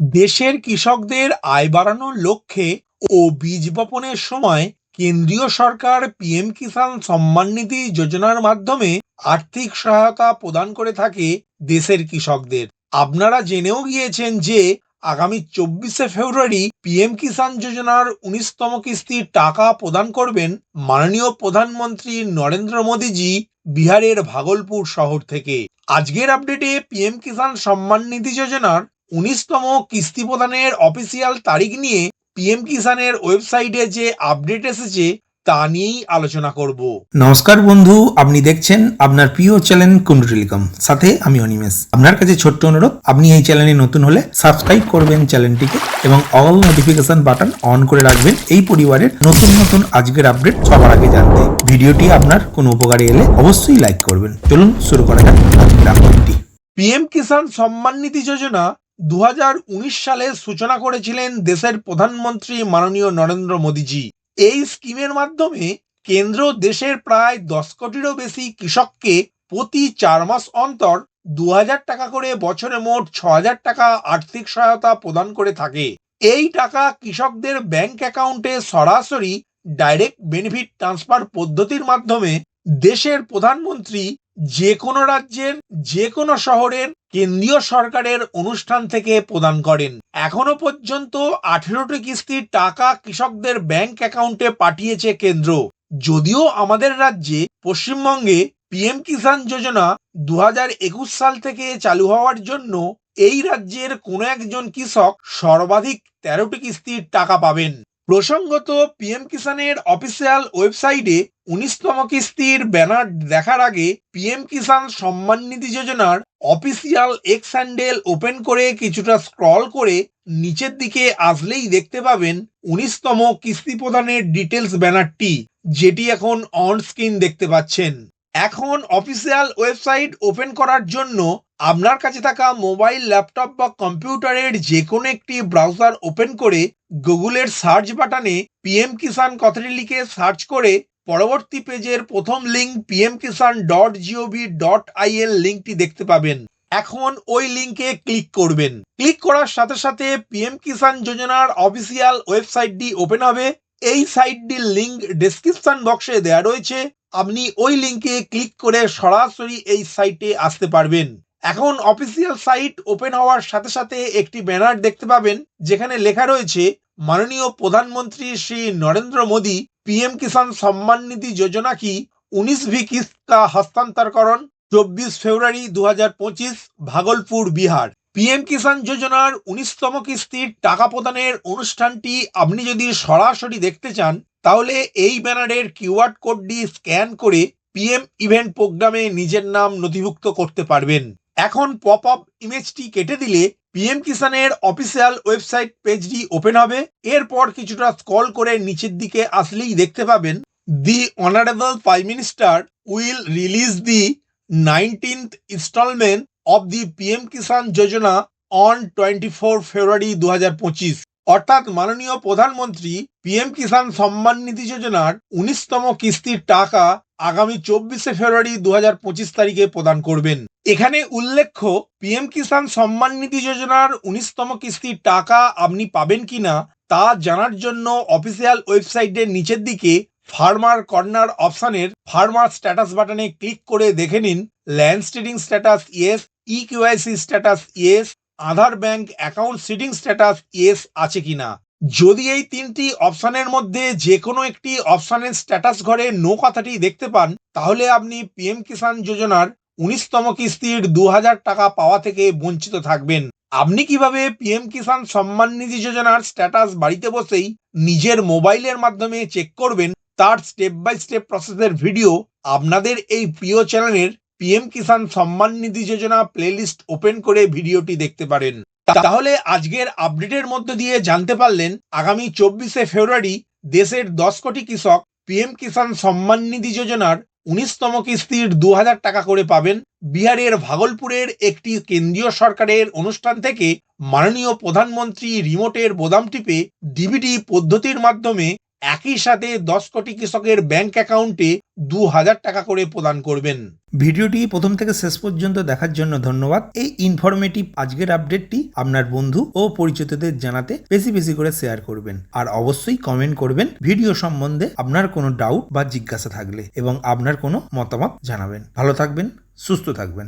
দেশের কৃষকদের আয় বাড়ানোর লক্ষ্যে ও বীজ বপনের সময় কেন্দ্রীয় সরকার পিএম কিষাণ সম্মান নিধি যোজনার মাধ্যমে আর্থিক সহায়তা প্রদান করে থাকে দেশের কৃষকদের। আপনারা জেনেও গিয়েছেন যে আগামী চব্বিশে ফেব্রুয়ারি পিএম কিষাণ যোজনার উনিশতম কিস্তির টাকা প্রদান করবেন মাননীয় প্রধানমন্ত্রী নরেন্দ্র মোদীজি বিহারের ভাগলপুর শহর থেকে। আজকের আপডেটে পিএম কিষাণ সম্মান নিধি যোজনার উনিশতম কিস্তি প্রদানের অফিসিয়াল তারিখ নিয়ে পিএম কিষানের ওয়েবসাইটে যে আপডেট এসেছে তা নিয়েই আলোচনা করব। নমস্কার বন্ধু আপনি দেখছেন আপনার প্রিয় চ্যানেল কুন্ডু টেলিকম। সাথে আমি অনিমেষ। আপনার কাছে ছোট্ট অনুরোধ আপনি এই চ্যানেলে নতুন হলে সাবস্ক্রাইব করবেন চ্যানেলটিকে এবং অল নোটিফিকেশন বাটন অন করে রাখবেন। এই পরিবারের নতুন নতুন আজকের আপডেট সবার আগে জানতে। ভিডিওটি আপনার কোনো উপকারে এলে অবশ্যই লাইক করবেন। চলুন শুরু করা যাক আজকের আপডেটটি পিএম কিষাণ সম্মান নিধি যোজনা উনিশ সালে সূচনা করেছিলেন দেশের প্রধানমন্ত্রী মাননীয় নরেন্দ্র মোদীজি। এই স্কিমের মাধ্যমে কেন্দ্র দেশের প্রায় দশ কোটিরও বেশি কৃষককে প্রতি চার মাস অন্তর দু হাজার টাকা করে বছরে মোট ছ টাকা আর্থিক সহায়তা প্রদান করে থাকে। এই টাকা কৃষকদের ব্যাংক অ্যাকাউন্টে সরাসরি ডাইরেক্ট বেনিফিট ট্রান্সফার পদ্ধতির মাধ্যমে দেশের প্রধানমন্ত্রী যে কোনো রাজ্যের যে কোনো শহরের কেন্দ্রীয় সরকারের অনুষ্ঠান থেকে প্রদান করেন। এখনও পর্যন্ত আঠেরোটি কিস্তির টাকা কৃষকদের ব্যাংক অ্যাকাউন্টে পাঠিয়েছে কেন্দ্র। যদিও আমাদের রাজ্যে পশ্চিমবঙ্গে পিএম কিষাণ যোজনা দু একুশ সাল থেকে চালু হওয়ার জন্য এই রাজ্যের কোনো একজন কৃষক সর্বাধিক তেরোটি কিস্তির টাকা পাবেন। প্রসঙ্গত পিএম কিষানের অফিসিয়াল ওয়েবসাইটে উনিশতম কিস্তির ব্যানার দেখার আগে পিএম কিষাণ সম্মান নিধি যোজনার অফিসিয়াল এক্স হ্যান্ডেল ওপেন করে কিছুটা স্ক্রল করে নিচের দিকে আসলেই দেখতে পাবেন উনিশতম কিস্তি প্রদানের ডিটেলস ব্যানারটি যেটি এখন অন স্ক্রিন দেখতে পাচ্ছেন। এখন অফিসিয়াল ওয়েবসাইট ওপেন করার জন্য আপনার কাছে থাকা মোবাইল ল্যাপটপ বা কম্পিউটারের যে কোনো একটি ব্রাউজার ওপেন করে গুগলের সার্চ বাটনে পিএম কিষাণ কথাটি লিখে সার্চ করে পরবর্তী পেজের প্রথম link PM Kisan dot GOV dot IL লিঙ্কটি দেখতে পাবেন। এখন ওই লিঙ্কে ক্লিক করবেন। ক্লিক করার সাথে সাথে পিএম কিষাণ যোজনার অফিসিয়াল ওয়েবসাইটটি ওপেন হবে। এই সাইটটির লিঙ্ক ডেসক্রিপশন বক্সে দেওয়া রয়েছে। আপনি ওই লিঙ্কে ক্লিক করে সরাসরি এই সাইটে আসতে পারবেন। এখন অফিসিয়াল সাইট ওপেন হওয়ার সাথে সাথে একটি ব্যানার দেখতে পাবেন, যেখানে লেখা রয়েছে, মাননীয় প্রধানমন্ত্রী শ্রী নরেন্দ্র মোদী পিএম কিষাণ সম্মান নিধি যোজনা কি উনিশ ভি কিস্ত হস্তান্তরকরণ, চব্বিশ ফেব্রুয়ারি দু হাজার পঁচিশ, ভাগলপুর, বিহার। পিএম কিষাণ যোজনার উনিশতম কিস্তির টাকা প্রদানের অনুষ্ঠানটি আপনি যদি সরাসরি দেখতে চান, তাহলে এই ব্যানারের কিউআর কোডটি স্ক্যান করে পিএম ইভেন্ট প্রোগ্রামে নিজের নাম নথিভুক্ত করতে পারবেন। এখন পপ আপ ইমেজটি কেটে দিলে পিএম কিষানের অফিসিয়াল ওয়েবসাইট পেজটি ওপেন হবে। এরপর কিছুটা স্ক্রল করে নিচের দিকে আসলেই দেখতে পাবেন the honourable prime minister will release the nineteenth instalment of the PM Kisan Yojana on twenty four February দু হাজার পঁচিশ অর্থাৎ মাননীয় প্রধানমন্ত্রী পিএম কিষাণ সম্মান নিধি যোজনার উনিশতম কিস্তির টাকা আগামী চব্বিশে ফেব্রুয়ারি দু হাজার পঁচিশ তারিখে প্রদান করবেন। এখানে উল্লেখ্য, পিএম কিষাণ সম্মান নিধি যোজনার উনিশতম কিস্তির টাকা আপনি পাবেন কিনা তা জানার জন্য অফিসিয়াল ওয়েবসাইটের নিচের দিকে ফার্মার কর্নার অপশনের ফার্মার স্ট্যাটাস বাটনে ক্লিক করে দেখে নিন। Land seeding status yes, e KYC status yes, Aadhaar bank account seeding status yes আছে কিনা। যদি এই তিনটি অপশানের মধ্যে যে কোনো একটি অপশানের স্ট্যাটাস ঘরে নো কথাটি দেখতে পান, তাহলে আপনি পিএম কিষাণ যোজনার উনিশতম কিস্তির দু হাজার টাকা পাওয়া থেকে বঞ্চিত থাকবেন। আপনি কীভাবে পিএম কিষাণ সম্মান নিধি যোজনার স্ট্যাটাস বাড়িতে বসেই নিজের মোবাইলের মাধ্যমে চেক করবেন, তার স্টেপ বাই স্টেপ প্রসেসের ভিডিও আপনাদের এই প্রিয় চ্যানেলের পিএম কিষাণ সম্মান নিধি যোজনা প্লেলিস্ট ওপেন করে ভিডিওটি দেখতে পারেন। তাহলে আজকের আপডেটের মধ্য দিয়ে জানতে পারলেন আগামী চব্বিশে ফেব্রুয়ারি দেশের দশ কোটি কৃষক পিএম কিষাণ সম্মান নিধি যোজনার উনিশতম কিস্তির দু হাজার টাকা করে পাবেন বিহারের ভাগলপুরের একটি কেন্দ্রীয় সরকারের অনুষ্ঠান থেকে মাননীয় প্রধানমন্ত্রী রিমোটের বোদাম টিপে ডিবিটি পদ্ধতির মাধ্যমে একই সাথে দশ কোটি কৃষকের ব্যাংক অ্যাকাউন্টে দু হাজার টাকা করে প্রদান করবেন। ভিডিওটি প্রথম থেকে শেষ পর্যন্ত দেখার জন্য ধন্যবাদ। এই ইনফরমেটিভ আজকের আপডেটটি আপনার বন্ধু ও পরিচিতদের জানাতে বেশি বেশি করে শেয়ার করবেন। আর অবশ্যই কমেন্ট করবেন। ভিডিও সম্বন্ধে আপনার কোনো ডাউট বা জিজ্ঞাসা থাকলে এবং আপনার কোনো মতামত জানাবেন। ভালো থাকবেন, সুস্থ থাকবেন।